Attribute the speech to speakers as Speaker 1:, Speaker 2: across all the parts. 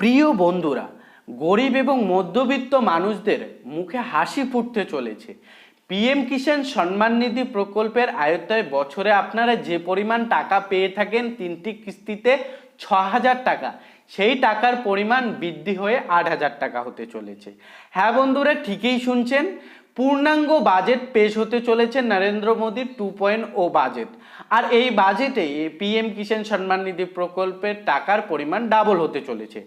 Speaker 1: প্রিয় বন্ধুরা, গরিব এবং মধ্যবিত্ত মানুষদের মুখে হাসি ফুটতে চলেছে। পিএম কিষাণ সম্মান নিধি প্রকল্পের আয়ত্তায় বছরে আপনারা যে পরিমাণ টাকা পেয়ে থাকেন তিনটি কিস্তিতে ছ হাজার টাকা, সেই টাকার পরিমাণ বৃদ্ধি হয়ে আট হাজার টাকা হতে চলেছে। হ্যাঁ বন্ধুরা, ঠিকই শুনছেন। পূর্ণাঙ্গ বাজেট পেশ হতে চলেছে নরেন্দ্র মোদীর টু পয়েন্ট ও বাজেট। আর এই বাজেটে পিএম কিষাণ সম্মান নিধি প্রকল্পের টাকার পরিমাণ ডাবল হতে চলেছে।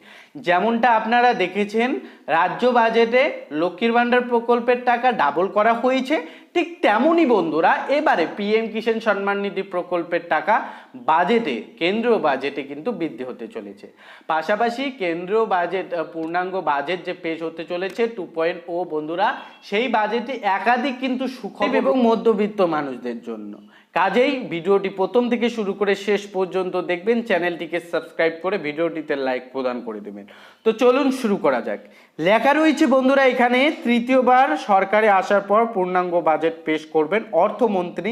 Speaker 1: যেমনটা আপনারা দেখেছেন রাজ্য বাজেটে লক্ষ্মীর ভাণ্ডার প্রকল্পের টাকা ডাবল করা হয়েছে। ঠিক তেমনই বন্ধুরা, এবারে পিএম কিষাণ সম্মান নিধি প্রকল্পের টাকা বাজেটে, কেন্দ্রীয় বাজেটে কিন্তু বৃদ্ধি হতে চলেছে। পাশাপাশি কেন্দ্রীয় বাজেট পূর্ণাঙ্গ বাজেট যে পেশ হতে চলেছে টু পয়েন্ট ও বন্ধুরা, সেই বাজেটে একাধিক কিন্তু সুখবর এবং মধ্যবিত্ত মানুষদের জন্য। কাজেই ভিডিওটি প্রথম থেকে শুরু করে শেষ পর্যন্ত দেখবেন, চ্যানেলটিকে সাবস্ক্রাইব করে ভিডিওটিতে লাইক প্রদান করে দেবেন। তো চলুন শুরু করা যাক। লেখা রয়েছে, বন্ধুরা, এখানে তৃতীয়বার সরকারে আসার পর পূর্ণাঙ্গ বাজেট পেশ করবেন অর্থমন্ত্রী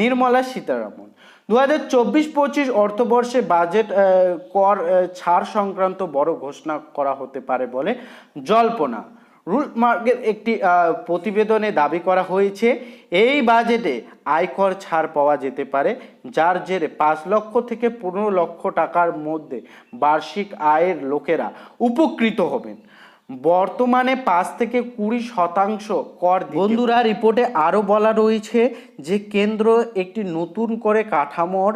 Speaker 1: নির্মলা সীতারামন। দু হাজার চব্বিশ পঁচিশ অর্থবর্ষে বাজেট কর ছাড় সংক্রান্ত বড় ঘোষণা করা হতে পারে বলে জল্পনা। রুল মার্কের একটি প্রতিবেদনে দাবি করা হয়েছে, এই বাজেটে আয়কর ছাড় পাওয়া যেতে পারে, যার জেরে পাঁচ লক্ষ থেকে পনেরো লক্ষ টাকার মধ্যে বার্ষিক আয়ের লোকেরা উপকৃত হবেন। বর্তমানে পাঁচ থেকে কুড়ি শতাংশ কর বন্ধুরা, রিপোর্টে আরও বলা রয়েছে যে, কেন্দ্র একটি নতুন করে কাঠামোর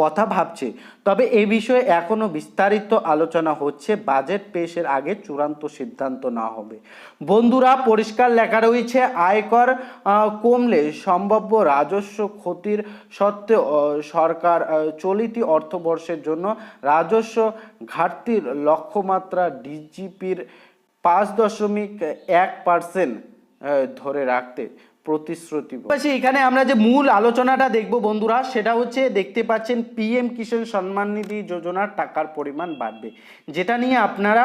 Speaker 1: কথা ভাবছে। তবে এ বিষয়ে এখনও বিস্তারিত আলোচনা হচ্ছে। বাজেট পেশের আগে চূড়ান্ত সিদ্ধান্ত না হবে। বন্ধুরা, পরিষ্কার লেখা রয়েছে, আয়কর কমলে সম্ভাব্য রাজস্ব ক্ষতির সত্ত্বেও সরকার চলিত অর্থবর্ষের জন্য রাজস্ব ঘাটতির লক্ষ্যমাত্রা ডিজিপির পাঁচ দশমিক এক পার্সেন্ট ধরে রাখতে। প্রতিশ্রুতি পাশাপাশি এখানে আমরা যে মূল আলোচনাটা দেখব বন্ধুরা, সেটা হচ্ছে দেখতে পাচ্ছেন পিএম কিষাণ সম্মান নিধি যোজনার টাকার পরিমাণ বাড়বে। যেটা নিয়ে আপনারা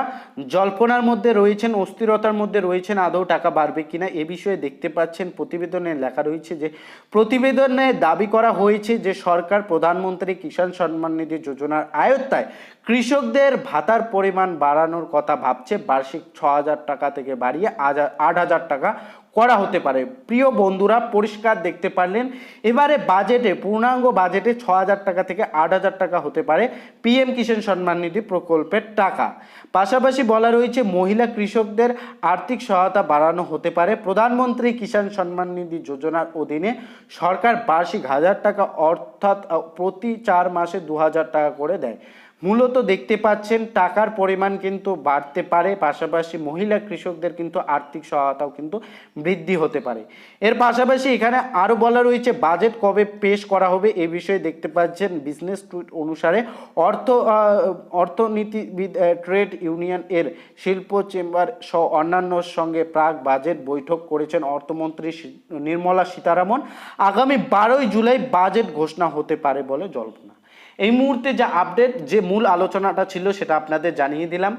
Speaker 1: জল্পনার মধ্যে রয়েছেন, অস্থিরতার মধ্যে রয়েছেন, আদৌ টাকা বাড়বে কিনা, এ বিষয়ে দেখতে পাচ্ছেন প্রতিবেদনে লেখা রয়েছে যে, প্রতিবেদনে দাবি করা হয়েছে যে সরকার প্রধানমন্ত্রী কিষাণ সম্মান নিধি যোজনার আয়ত্তায় কৃষকদের ভাতার পরিমাণ বাড়ানোর কথা ভাবছে, বার্ষিক ছ হাজার টাকা থেকে বাড়িয়ে আট হাজার টাকা করা হতে পারে। প্রিয় বন্ধুরা, পরিষ্কার দেখতে পারলেন, এবারে বাজেটে, পূর্ণাঙ্গ বাজেটে ছ হাজার টাকা থেকে আট হাজার টাকা হতে পারে পিএম কিষাণ সম্মান নিধি প্রকল্পের টাকা। পাশাপাশি বলা রয়েছে, মহিলা কৃষকদের আর্থিক সহায়তা বাড়ানো হতে পারে। প্রধানমন্ত্রী কিষাণ সম্মান নিধি যোজনার অধীনে সরকার বার্ষিক হাজার টাকা অর্থাৎ প্রতি চার মাসে দু হাজার টাকা করে দেয়। মূলত দেখতে পাচ্ছেন টাকার পরিমাণ কিন্তু বাড়তে পারে, পাশাপাশি মহিলা কৃষকদের কিন্তু আর্থিক সহায়তাও কিন্তু বৃদ্ধি হতে পারে। এর পাশাপাশি এখানে আরও বলা রয়েছে, বাজেট কবে পেশ করা হবে এ বিষয়ে দেখতে পাচ্ছেন বিজনেস টুইট অনুসারে অর্থ অর্থনীতিবিদ ট্রেড ইউনিয়ন এর শিল্প চেম্বার সহ অন্যান্যর সঙ্গে প্রাক বাজেট বৈঠক করেছেন অর্থমন্ত্রী নির্মলা সীতারামন। আগামী বারোই জুলাই বাজেট ঘোষণা হতে পারে বলে জল্পনা। এই মুহূর্তে যা আপডেট যে মূল আলোচনাটা ছিল সেটা আপনাদের জানিয়ে দিলাম,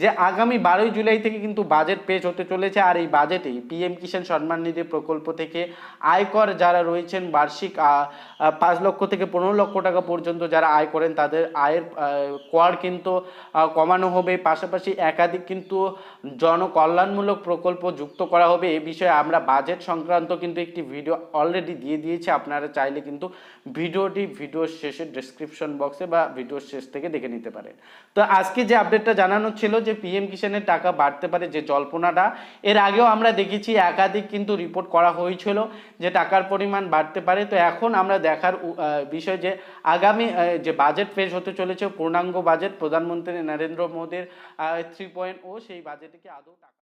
Speaker 1: যে আগামী বারোই জুলাই থেকে কিন্তু বাজেট পেশ হতে চলেছে আর এই বাজেটেই পিএম কিষাণ সম্মান নিধি প্রকল্প থেকে আয়কর যারা রয়েছেন বার্ষিক পাঁচ লক্ষ থেকে পনেরো লক্ষ টাকা পর্যন্ত যারা আয় করেন, তাদের আয়ের কর কিন্তু কমানো হবে। পাশাপাশি একাধিক কিন্তু জনকল্যাণমূলক প্রকল্প যুক্ত করা হবে। এ বিষয়ে আমরা বাজেট সংক্রান্ত কিন্তু একটি ভিডিও অলরেডি দিয়ে দিয়েছি। আপনারা চাইলে কিন্তু ভিডিওটি ভিডিও শেষে ডেসক্রিপশন বক্সে বা ভিডিওর শেষ থেকে দেখে নিতে পারেন। তো আজকে যে আপডেটটা জানানো ছিল যে পিএম কিষাণের টাকা বাড়তে পারে যে জল্পনাটা, এর আগেও আমরা দেখেছি একাধিক কিন্তু রিপোর্ট করা হয়েছিল যে টাকার পরিমাণ বাড়তে পারে। তো এখন আমরা দেখার বিষয় যে আগামী যে বাজেট পেশ হতে চলেছে, পূর্ণাঙ্গ বাজেট প্রধানমন্ত্রী নরেন্দ্র মোদীর থ্রি পয়েন্ট ও সেই বাজেটে কি আদৌ টাকা